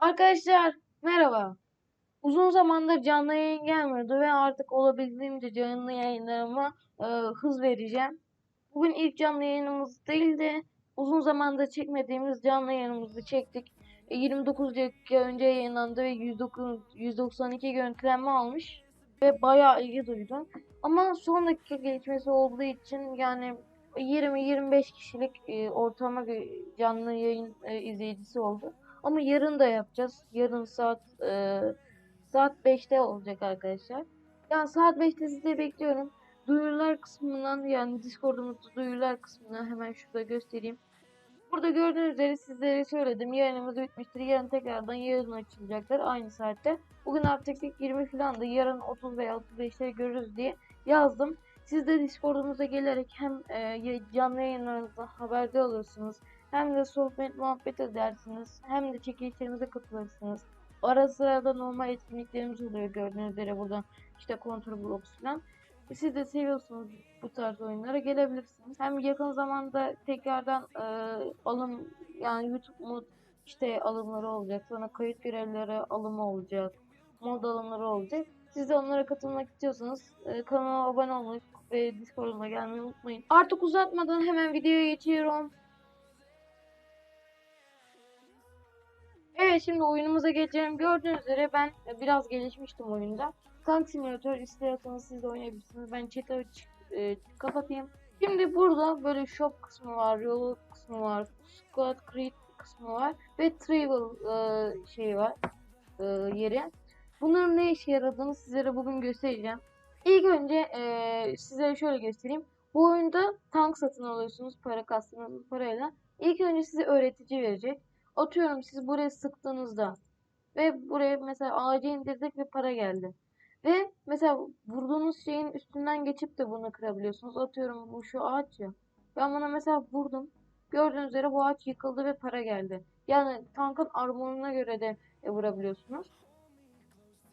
Arkadaşlar merhaba. Uzun zamandır canlı yayın gelmiyordu ve artık olabildiğince canlı yayınlarıma e, hız vereceğim. Bugün ilk canlı yayınımız değil de uzun zamandır çekmediğimiz canlı yayınımızı çektik. E, 29 dakika önce yayınlandı ve 109, 192 görüntülenme almış ve bayağı ilgi duydum. Ama son dakika gelişmesi olduğu için yani 20-25 kişilik e, ortalama canlı yayın e, izleyicisi oldu. Ama yarın da yapacağız. Yarın saat e, saat 5'te olacak arkadaşlar. Yani saat 5'te sizi bekliyorum. Duyurular kısmından yani Discord'umuzda duyurular kısmından hemen şurada göstereyim. Burada gördüğünüz üzere sizlere söyledim. Yayınımız bitmiştir. Yarın tekrardan yarın açılacaklar aynı saatte. Bugün artık ilk 20 falan da yarın 30 veya 35'te görürüz diye yazdım. Siz de Discord'umuza gelerek hem e, canlı yayınlarımızda haberdar olursunuz hem de sohbet muhabbet edersiniz. Hem de çekilişlerimize katılırsınız. Ara sıra da normal etkinliklerimiz oluyor gördüğünüz üzere burada işte Control Blocks falan. Siz de seviyorsunuz bu tarz oyunlara gelebilirsiniz. Hem yakın zamanda tekrardan e, alım yani YouTube mod işte alımları olacak. Sonra kayıt görevlileri alımı olacak. Mod alımları olacak. Siz de onlara katılmak istiyorsanız e, kanalıma abone olmayı ve Discord'uma gelmeyi unutmayın. Artık uzatmadan hemen videoya geçiyorum. Evet şimdi oyunumuza geçelim. Gördüğünüz üzere ben biraz gelişmiştim oyunda. Tank Simulator istiyorsanız siz de oynayabilirsiniz. Ben chat'i e, kapatayım. Şimdi burada böyle shop kısmı var, yolu kısmı var, squad create kısmı var ve travel e, şeyi var e, yeri. Bunların ne işe yaradığını sizlere bugün göstereceğim. İlk önce e, size şöyle göstereyim. Bu oyunda tank satın alıyorsunuz para kastığınız parayla. İlk önce size öğretici verecek. Atıyorum siz buraya sıktığınızda ve buraya mesela ağacı indirdik ve para geldi. Ve mesela vurduğunuz şeyin üstünden geçip de bunu kırabiliyorsunuz. Atıyorum bu şu ağaç ya. Ben buna mesela vurdum. Gördüğünüz üzere bu ağaç yıkıldı ve para geldi. Yani tankın armoruna göre de e, vurabiliyorsunuz.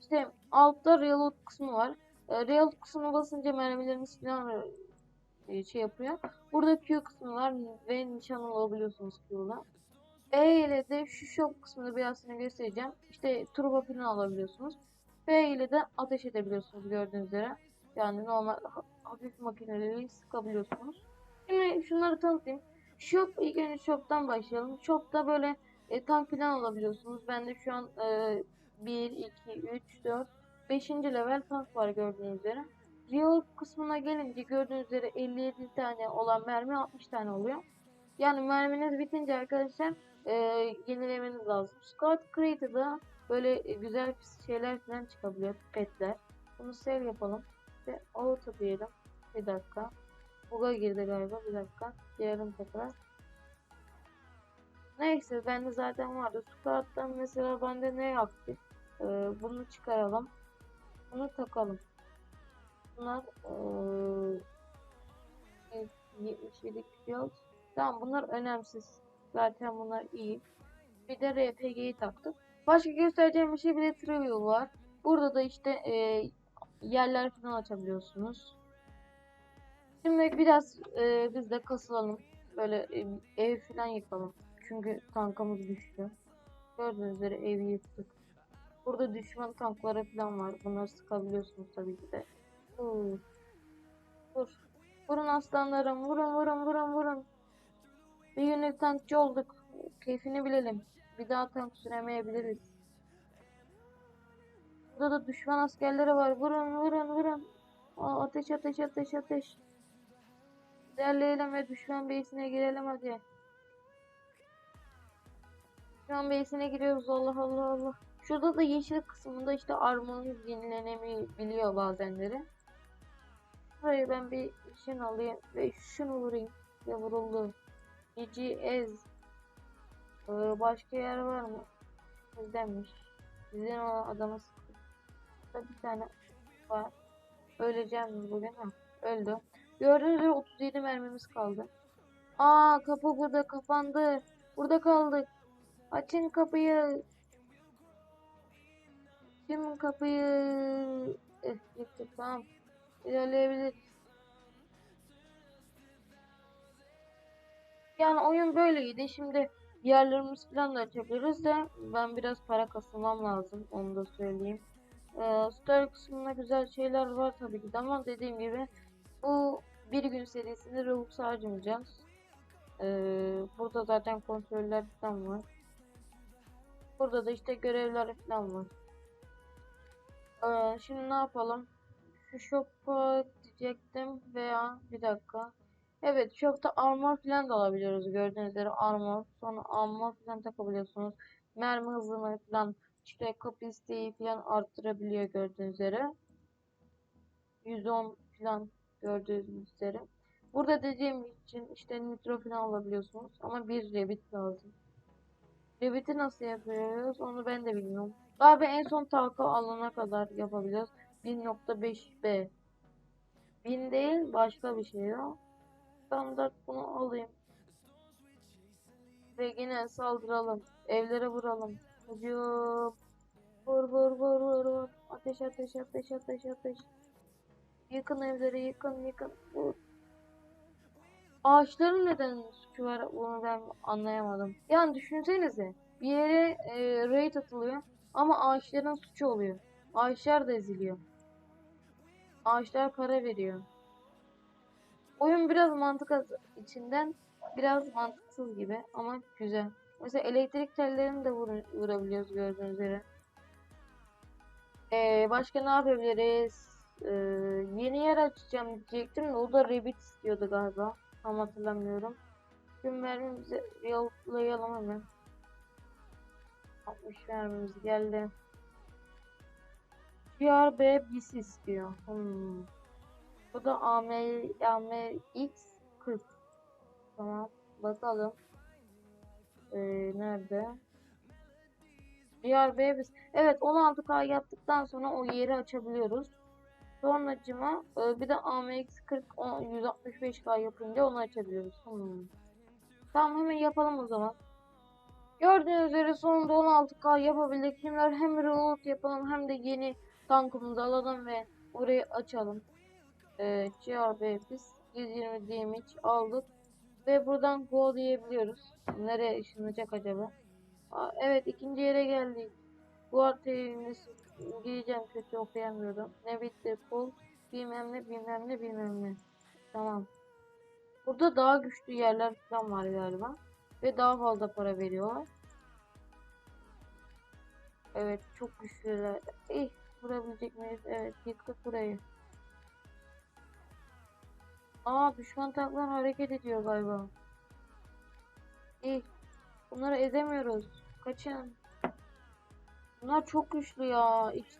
İşte altta reload kısmı var. E, reload kısmına basınca mermileriniz falan e, şey yapıyor. Burada Q kısmı var ve nişan alabiliyorsunuz Q'la. E ile de şu shop kısmını birazını göstereceğim. İşte turbo falan alabiliyorsunuz. B ile de ateş edebiliyorsunuz gördüğünüz üzere. Yani normal ha- hafif makineleri sıkabiliyorsunuz. Şimdi şunları tanıtayım. Shop ilk önce shop'tan başlayalım. Shop'ta böyle e, tank falan alabiliyorsunuz. Bende şu an e, 1, 2, 3, 4, 5. level tank var gördüğünüz üzere. Real kısmına gelince gördüğünüz üzere 57 tane olan mermi 60 tane oluyor. Yani merminiz bitince arkadaşlar e, yenilemeniz lazım. Squad Creator'da böyle güzel şeyler falan çıkabiliyor. Petler. Bunu save yapalım. Ve auto diyelim. Bir dakika. Bug'a girdi galiba. Bir dakika. Diyelim tekrar. Neyse bende zaten vardı. Squad'dan mesela bende ne yaptı? Ee, bunu çıkaralım. Bunu takalım. Bunlar ee, 77 kilo. Tamam bunlar önemsiz. Zaten bunlar iyi. Bir de RPG'yi taktık. Başka göstereceğim bir şey bir de Trivial var. Burada da işte e, yerler falan açabiliyorsunuz. Şimdi biraz e, biz de kasılalım. Böyle e, ev falan yıkalım. Çünkü tankımız düştü. Gördüğünüz üzere evi yıktık. Burada düşman tankları falan var. Bunları sıkabiliyorsunuz tabii ki de. Dur. Dur. Vurun aslanlarım. Vurun vurun vurun vurun. Bir günlük tankçı olduk. Keyfini bilelim. Bir daha tank süremeyebiliriz. Burada da düşman askerleri var. Vurun vurun vurun. Aa, ateş ateş ateş ateş. İlerleyelim ve düşman beysine girelim hadi. Düşman beysine giriyoruz Allah Allah Allah. Şurada da yeşil kısmında işte armorunuz yenilenebiliyor bazenleri. Buraya ben bir şun alayım ve şunu vurayım. Ve vuruldu. Ez. Ee, başka yer var mı? Bizdenmiş. Bizden olan adamı. Burada bir tane var. Öleceğim bugün ha. Öldü. Gördüğünüz üzere 37 mermimiz kaldı. Aa kapı burada kapandı. Burada kaldık. Açın kapıyı. Açın kapıyı. Eh yıktık tamam. İlerleyebiliriz. Yani oyun böyleydi. Şimdi Yerlerimiz falan da açabiliriz de ben biraz para kasılmam lazım onu da söyleyeyim. Ee, story kısmında güzel şeyler var tabii ki de ama dediğim gibi bu bir gün serisinde Robux harcamayacağız. Ee, burada zaten kontroller falan var. Burada da işte görevler falan var. Ee, şimdi ne yapalım? Şu shop'a diyecektim veya bir dakika. Evet shop'ta armor falan da alabiliyoruz gördüğünüz üzere armor. Sonra armor falan takabiliyorsunuz. Mermi hızını falan işte kapasiteyi falan arttırabiliyor gördüğünüz üzere. 110 falan gördüğünüz üzere. Burada dediğim için işte nitro falan alabiliyorsunuz ama bir rabbit lazım. Rabbit'i nasıl yapıyoruz onu ben de bilmiyorum. Galiba en son talka alana kadar yapabiliyoruz. 1.5b 1000 değil başka bir şey o. Standart bunu alayım. Ve yine saldıralım. Evlere vuralım. Hücum. Vur vur vur vur vur. Ateş ateş ateş ateş ateş. Yıkın evleri yıkın yıkın. Vur. Ağaçların neden var bunu ben anlayamadım. Yani düşünsenize bir yere e, raid atılıyor ama ağaçların suçu oluyor. Ağaçlar da eziliyor. Ağaçlar para veriyor. Oyun biraz mantık içinden biraz mantıksız gibi ama güzel. Mesela elektrik tellerini de vur vurabiliyoruz gördüğünüz üzere. Ee, başka ne yapabiliriz? Ee, yeni yer açacağım diyecektim de o da Rabbit istiyordu galiba. Tam hatırlamıyorum. Tüm mermimizi yollayalım hemen. 60 mermimiz geldi. GRB BIS istiyor. Hmm. Bu da AM, AMX 40. Tamam. Bakalım. Ee, nerede? GRB BIS. Evet 16K yaptıktan sonra o yeri açabiliyoruz. Sonracıma e, bir de AMX 40 o 165K yapınca onu açabiliyoruz. Hmm. Tamam hemen yapalım o zaman. Gördüğünüz üzere sonunda 16K yapabildik. Şimdi hem reload yapalım hem de yeni tankımızı alalım ve orayı açalım. Ee, GRB biz 120 damage aldık. Ve buradan go diyebiliyoruz. Nereye ışınlayacak acaba? Aa, evet ikinci yere geldik. Bu haritayı gireceğim kötü okuyamıyorum. Ne bitti pul bilmem ne bilmem ne bilmem ne. Tamam. Burada daha güçlü yerler falan var galiba. Ve daha fazla para veriyorlar. Evet çok güçlüler. Eh vurabilecek miyiz? Evet yıktık burayı. Aa düşman tanklar hareket ediyor galiba. İyi. Bunları ezemiyoruz. Kaçın. Bunlar çok güçlü ya. Hiç-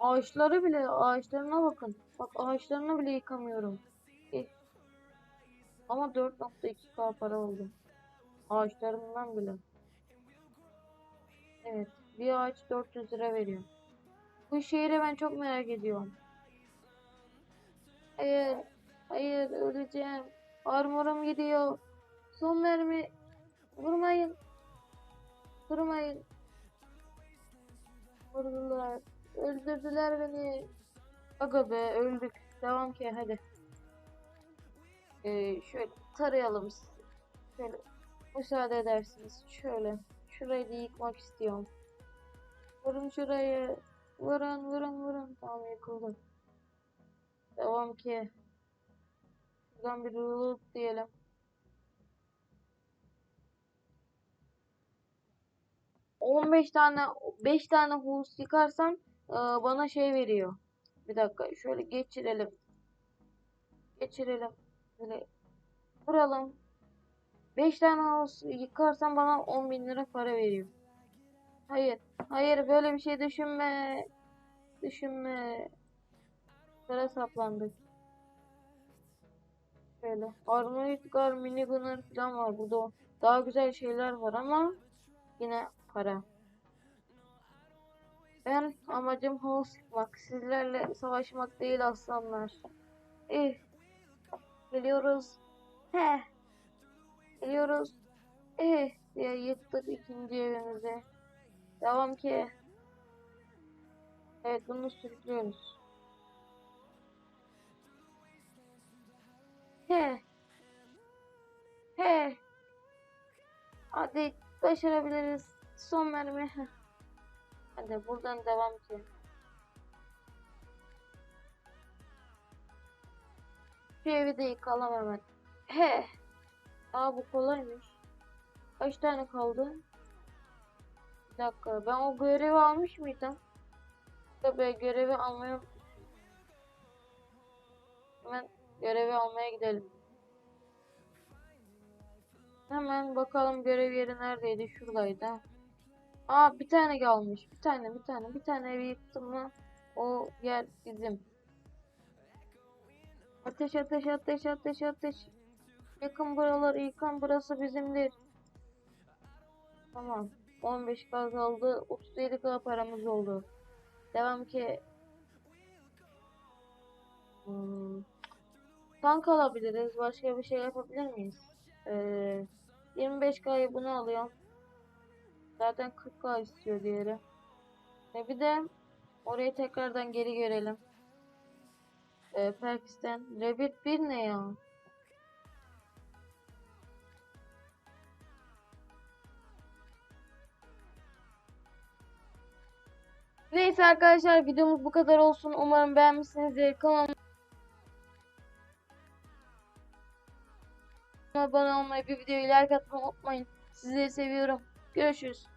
Ağaçları bile, ağaçlarına bakın. Bak ağaçlarını bile yıkamıyorum. İyi. Ama 4.2k para oldu. Ağaçlarımdan bile. Evet. Bir ağaç 400 lira veriyor. Bu şehri ben çok merak ediyorum. Hayır. Hayır öleceğim. Armorum gidiyor. Son mermi. Vurmayın. Vurmayın. Vurdular. Öldürdüler beni. Aga be öldük. Devam ki hadi. Ee, şöyle tarayalım. Şöyle müsaade edersiniz. Şöyle. Şurayı da yıkmak istiyorum. Vurun şurayı. Vurun vurun vurun. Tamam yıkıldı. Devam ki. Şuradan bir reload diyelim. On beş tane 5 tane hus yıkarsam e, bana şey veriyor. Bir dakika şöyle geçirelim. Geçirelim. Böyle vuralım. 5 tane hus yıkarsam bana 10 bin lira para veriyor. Hayır. Hayır böyle bir şey düşünme. Düşünme. Para saplandık. Şöyle. Armored Guard, Minigunner falan var. Burada daha güzel şeyler var ama yine para. Ben amacım hava sıkmak. Sizlerle savaşmak değil aslanlar. Eh. Geliyoruz. He. Geliyoruz. Eh diye yıktık ikinci evimizi. Devam ki. Evet bunu sürüklüyoruz. He. He. Hadi Başarabiliriz. Son mermi. Hadi buradan devam ki. Şu evi de yıkalım hemen. He. Aa bu kolaymış. Kaç tane kaldı? Bir dakika ben o görevi almış mıydım? Tabii görevi almayı. Hemen görevi almaya gidelim. Hemen bakalım görev yeri neredeydi? Şuradaydı. Aa bir tane kalmış. Bir tane bir tane bir tane evi yıktım mı o yer bizim. Ateş ateş ateş ateş ateş. Yakın buralar yıkan burası bizimdir. Tamam. 15 k kaldı. 37 k paramız oldu. Devam ki. Hmm. Tank alabiliriz. Başka bir şey yapabilir miyiz? Ee, 25K'yı bunu alıyorum. Zaten 40K istiyor diğeri. Ve bir de orayı tekrardan geri görelim. Ee, Pakistan. Rabbit 1 ne ya? Neyse arkadaşlar videomuz bu kadar olsun. Umarım beğenmişsinizdir. Kanalıma abone olmayı, bir videoyu like atmayı unutmayın. Sizleri seviyorum. Görüşürüz.